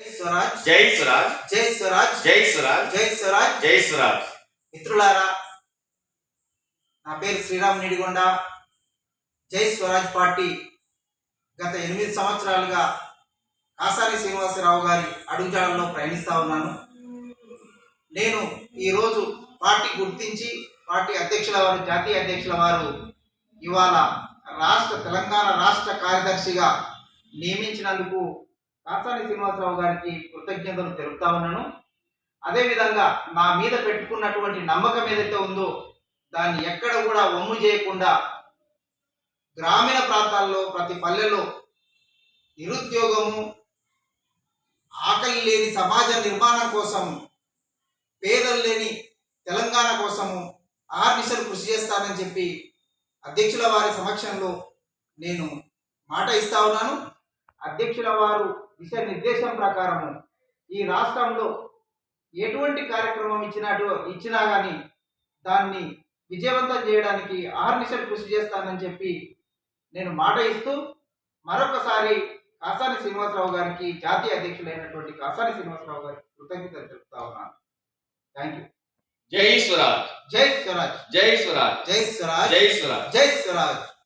స్వరాజ్. జై స్వరాజ్. జై స్వరాజ్. జై స్వరాజ్. జై స్వరాజ్. జై స్వరాజ్. మిత్రులారా నా పేరు శ్రీరామ్ నిడిగొండ. జై స్వరాజ్ పార్టీ గత ఎనిమిది సంవత్సరాలుగా కాసాని శ్రీనివాసరావు గారి అడుగుజాడల్లో ప్రయాణిస్తా ఉన్నాను. నేను ఈరోజు పార్టీ గుర్తించి పార్టీ అధ్యక్షుల వారు జాతీయ అధ్యక్షుల వారు ఇవాళ రాష్ట్ర తెలంగాణ రాష్ట్ర కార్యదర్శిగా నియమించినందుకు కాసాని శ్రీనివాసరావు గారికి కృతజ్ఞతలు తెలుపుతా ఉన్నాను. అదేవిధంగా నా మీద పెట్టుకున్నటువంటి నమ్మకం ఏదైతే ఉందో దాన్ని ఎక్కడ కూడా వమ్ము చేయకుండా గ్రామీణ ప్రాంతాల్లో ప్రతి పల్లెలో నిరుద్యోగము ఆకలి లేని సమాజ నిర్మాణం కోసం పేదలు లేని తెలంగాణ కోసము ఆర్మిషన్ కృషి చేస్తానని చెప్పి అధ్యక్షుల వారి సమక్షంలో నేను మాట ఇస్తా ఉన్నాను. అధ్యక్షుల వారు దిశానిర్దేశం ప్రకారము ఈ రాష్ట్రంలో ఎటువంటి కార్యక్రమం ఇచ్చినట్టు ఇచ్చినా కానీ దాన్ని విజయవంతం చేయడానికి ఆహర్నిశలు కృషి చేస్తానని చెప్పి నేను మాట ఇస్తూ మరొకసారి కాసాని శ్రీనివాసరావు గారికి జాతీయ అధ్యక్షులైనటువంటి కాసాని శ్రీనివాసరావు గారికి కృతజ్ఞతలు తెలుపుతా ఉన్నాను. థ్యాంక్ యూ జై స్వరాజ్. జై స్వరాజ్. జై స్వరాజ్. జై స్వరాజ్. జై స్వరాజ్. జై స్వరాజ్.